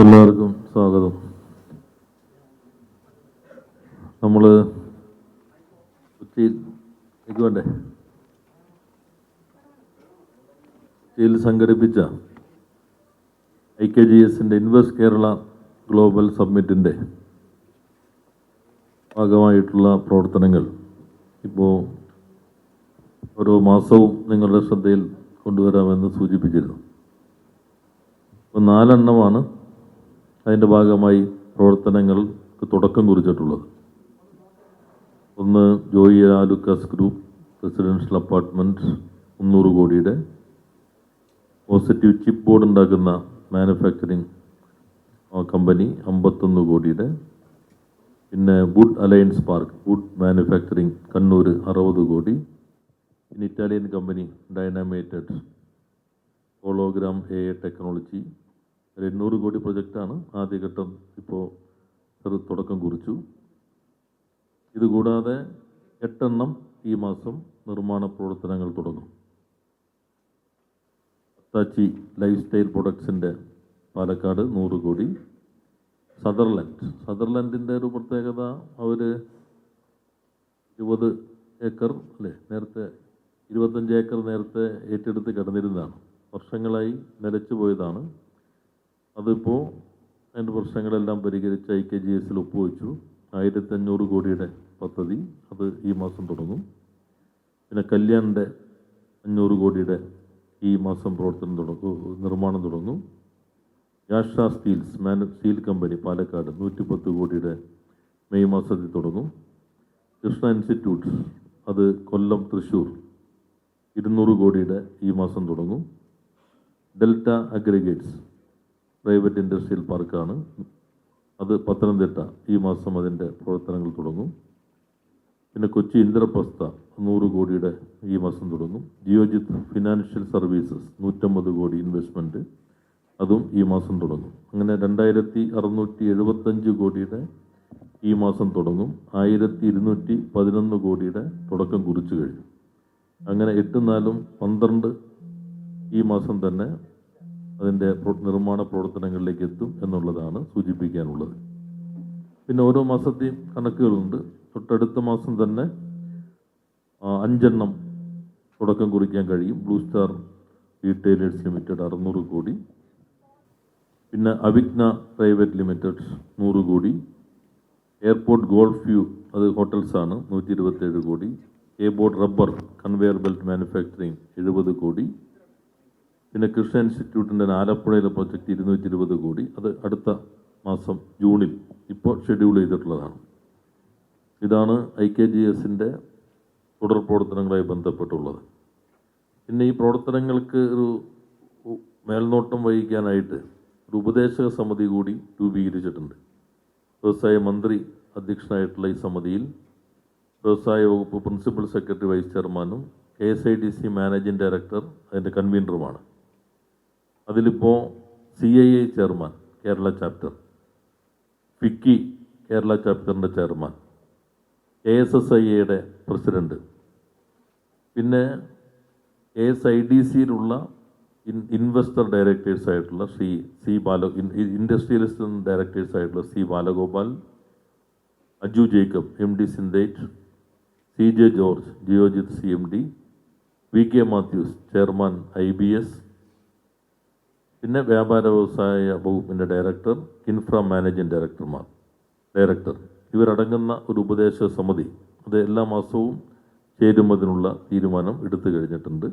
എല്ലാവർക്കും സ്വാഗതം. നമ്മൾ എനിക്ക് വേണ്ടേ? കൊച്ചിയിൽ സംഘടിപ്പിച്ച ഐ കെ ജി എസിന്റെ ഇൻവെസ്റ്റ് കേരള ഗ്ലോബൽ സമ്മിറ്റിന്റെ ഭാഗമായിട്ടുള്ള പ്രവർത്തനങ്ങൾ ഇപ്പോൾ ഓരോ മാസവും നിങ്ങളുടെ ശ്രദ്ധയിൽ കൊണ്ടുവരാമെന്ന് സൂചിപ്പിച്ചിരുന്നു. അപ്പോൾ നാലെണ്ണമാണ് അതിന്റെ ഭാഗമായി പ്രവർത്തനങ്ങൾക്ക് തുടക്കം കുറിച്ചിട്ടുള്ളത്. ഒന്ന് Joy Alukkas group residential apartment മുന്നൂറ് കോടിയുടെ പോസിറ്റീവ് ചിപ്പ് ബോർഡ് ഉണ്ടാക്കുന്ന മാനുഫാക്ചറിങ് കമ്പനി അമ്പത്തൊന്ന് കോടിയുടെ. പിന്നെ wood alliance park wood manufacturing Kannur അറുപത് കോടി. പിന്നെ ഇറ്റാലിയൻ കമ്പനി ഡൈനാമേറ്റഡ് ഹോളോഗ്രാം എ ടെക്നോളജി ഒരു എണ്ണൂറ് കോടി പ്രൊജക്റ്റാണ് ആദ്യഘട്ടം ഇപ്പോൾ ചെറു തുടക്കം കുറിച്ചു. ഇതുകൂടാതെ എട്ടെണ്ണം ഈ മാസം നിർമ്മാണ പ്രവർത്തനങ്ങൾ തുടങ്ങും. അത്താച്ചി ലൈഫ് സ്റ്റൈൽ പ്രൊഡക്ട്സിന്റെ പാലക്കാട് നൂറ് കോടി. സദർലൻഡ്. സദർലൻഡിന്റെ ഒരു പ്രത്യേകത അവർ ഇരുപത് ഏക്കർ അല്ലേ നേരത്തെ ഇരുപത്തഞ്ച് ഏക്കർ നേരത്തെ ഏറ്റെടുത്ത് കിടന്നിരുന്നതാണ്. വർഷങ്ങളായി നിലച്ചു പോയതാണ്. അതിപ്പോൾ അതിന്റെ പ്രശ്നങ്ങളെല്ലാം പരിഹരിച്ച് ഐ കെ ജി എസിൽ ഒപ്പുവെച്ചു. ആയിരത്തി അഞ്ഞൂറ് കോടിയുടെ പദ്ധതി അത് ഈ മാസം തുടങ്ങും. പിന്നെ കല്യാണിന്റെ അഞ്ഞൂറ് കോടിയുടെ ഈ മാസം പ്രവർത്തനം തുടങ്ങും നിർമ്മാണം തുടങ്ങും. യാഷ സ്റ്റീൽസ് മാന സ്റ്റീൽ കമ്പനി പാലക്കാട് നൂറ്റി പത്ത് കോടിയുടെ മെയ് മാസത്തിൽ തുടങ്ങും. കൃഷ്ണ ഇൻസ്റ്റിറ്റ്യൂട്ട് അത് കൊല്ലം തൃശ്ശൂർ ഇരുന്നൂറ് കോടിയുടെ ഈ മാസം തുടങ്ങും. ഡെൽറ്റ അഗ്രിഗേറ്റ്സ് പ്രൈവറ്റ് ഇൻഡസ്ട്രിയൽ പാർക്കാണ്. അത് പത്തനംതിട്ട ഈ മാസം അതിന്റെ പ്രവർത്തനങ്ങൾ തുടങ്ങും. പിന്നെ കൊച്ചി ഇന്ദ്രപ്രസ്ഥ നൂറ് കോടിയുടെ ഈ മാസം തുടങ്ങും. ജിയോജിത്ത് ഫിനാൻഷ്യൽ സർവീസസ് നൂറ്റമ്പത് കോടി ഇൻവെസ്റ്റ്മെന്റ് അതും ഈ മാസം തുടങ്ങും. അങ്ങനെ രണ്ടായിരത്തി അറുന്നൂറ്റി എഴുപത്തഞ്ച് കോടിയുടെ ഈ മാസം തുടങ്ങും. ആയിരത്തി ഇരുന്നൂറ്റി പതിനൊന്ന് കോടിയുടെ തുടക്കം കുറിച്ചു കഴിഞ്ഞു. അങ്ങനെ എട്ട് നാലും പന്ത്രണ്ട് ഈ മാസം തന്നെ അതിന്റെ നിർമ്മാണ പ്രവർത്തനങ്ങളിലേക്ക് എത്തും എന്നുള്ളതാണ് സൂചിപ്പിക്കാനുള്ളത്. പിന്നെ ഓരോ മാസത്തെയും കണക്കുകളുണ്ട്. തൊട്ടടുത്ത മാസം തന്നെ അഞ്ചെണ്ണം തുടക്കം കുറിക്കാൻ കഴിയും. ബ്ലൂ സ്റ്റാർ റീറ്റെയിലേഴ്സ് ലിമിറ്റഡ് അറുന്നൂറ് കോടി. പിന്നെ അവിഗ്ന പ്രൈവറ്റ് ലിമിറ്റഡ് നൂറ് കോടി. എയർപോർട്ട് ഗോൾഫ് വ്യൂ അത് ഹോട്ടൽസാണ് നൂറ്റി ഇരുപത്തേഴ് കോടി. A board rubber conveyor belt manufacturing എഴുപത് കോടി. പിന്നെ കൃഷ്ണ ഇൻസ്റ്റിറ്റ്യൂട്ടിന്റെ ആലപ്പുഴയിലെ പ്രൊജക്റ്റ് ഇരുന്നൂറ്റി ഇരുപത് കോടി. അത് അടുത്ത മാസം ജൂണിൽ ഇപ്പോൾ ഷെഡ്യൂൾ ചെയ്തിട്ടുള്ളതാണ്. ഇതാണ് ഐ കെ ജി എസിന്റെ തുടർ പ്രവർത്തനങ്ങളുമായി ബന്ധപ്പെട്ടുള്ളത്. പിന്നെ ഈ പ്രവർത്തനങ്ങൾക്ക് ഒരു മേൽനോട്ടം വഹിക്കാനായിട്ട് ഒരു ഉപദേശക സമിതി കൂടി രൂപീകരിച്ചിട്ടുണ്ട്. വ്യവസായ മന്ത്രി അധ്യക്ഷനായിട്ടുള്ള ഈ സമിതിയിൽ വ്യവസായ വകുപ്പ് പ്രിൻസിപ്പൽ സെക്രട്ടറി വൈസ് ചെയർമാനും K S I D C managing director അതിന്റെ കൺവീനറുമാണ്. അതിലിപ്പോൾ C I I chairman Kerala chapter. FICCI Kerala ചാപ്റ്ററിന്റെ chairman. A S S I എയുടെ പ്രസിഡന്റ്. പിന്നെ എ എസ് ഐ ഡി സിയിലുള്ള ഇൻ ഇൻവെസ്റ്റർ ഡയറക്ടേഴ്സ് ആയിട്ടുള്ള Shri C Bala industrialist directors ആയിട്ടുള്ള C Balagopal Aju Jacob M D Synthite C J George Geojit C M D V K Mathews chairman I B S പിന്നെ വ്യാപാര വ്യവസായ വകുപ്പിന്റെ director infra managing ഡയറക്ടർമാർ. Director. ഇവരടങ്ങുന്ന ഒരു ഉപദേശ സമിതി അത് എല്ലാ മാസവും ചേരുന്നതിനുള്ള തീരുമാനം എടുത്തു കഴിഞ്ഞിട്ടുണ്ട്.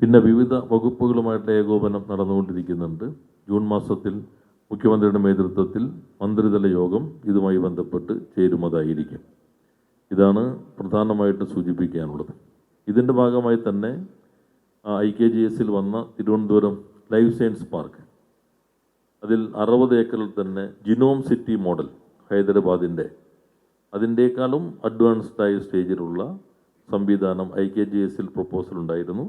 പിന്നെ വിവിധ വകുപ്പുകളുമായിട്ട് ഏകോപനം നടന്നുകൊണ്ടിരിക്കുന്നുണ്ട്. ജൂൺ മാസത്തിൽ മുഖ്യമന്ത്രിയുടെ നേതൃത്വത്തിൽ മന്ത്രിതല യോഗം ഇതുമായി ബന്ധപ്പെട്ട് ചേരുമതായിരിക്കും ഇതാണ് പ്രധാനമായിട്ട് സൂചിപ്പിക്കാനുള്ളത്. ഇതിന്റെ ഭാഗമായി തന്നെ ഐ കെ ജി എസിൽ വന്ന തിരുവനന്തപുരം ലൈഫ് സയൻസ് പാർക്ക്. അതിൽ അറുപത് ഏക്കറിൽ തന്നെ ജിനോം സിറ്റി മോഡൽ ഹൈദരാബാദിന്റെ അതിന്റെക്കാളും അഡ്വാൻസ്ഡായ സ്റ്റേജിലുള്ള സംവിധാനം ഐ കെ ജി എസിൽ പ്രപ്പോസൽ ഉണ്ടായിരുന്നു.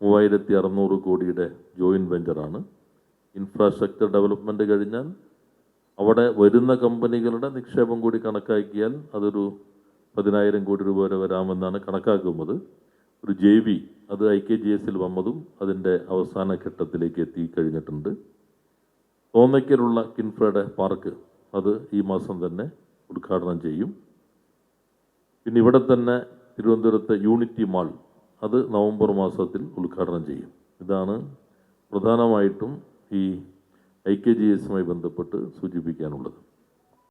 മൂവായിരത്തി അറുന്നൂറ് കോടിയുടെ ജോയിന്റ് വെഞ്ചറാണ്. ഇൻഫ്രാസ്ട്രക്ചർ ഡെവലപ്മെന്റ് കഴിഞ്ഞാൽ അവിടെ വരുന്ന കമ്പനികളുടെ നിക്ഷേപം കൂടി കണക്കാക്കിയാൽ അതൊരു പതിനായിരം കോടി രൂപ വരെ വരാമെന്നാണ് കണക്കാക്കുന്നത്. ഒരു ജെ അത് ഐ കെ ജി എസിൽ വന്നതും അതിന്റെ അവസാന ഘട്ടത്തിലേക്ക് എത്തി കഴിഞ്ഞിട്ടുണ്ട്. തോന്നയ്ക്കലുള്ള കിൻഫ്രയുടെ പാർക്ക് അത് ഈ മാസം തന്നെ ഉദ്ഘാടനം ചെയ്യും. പിന്നെ ഇവിടെ തന്നെ തിരുവനന്തപുരത്തെ യൂണിറ്റി മാൾ അത് നവംബർ മാസത്തിൽ ഉദ്ഘാടനം ചെയ്യും. ഇതാണ് പ്രധാനമായിട്ടും ഈ ഐ കെ ജി എസുമായി ബന്ധപ്പെട്ട് സൂചിപ്പിക്കാനുള്ളത്.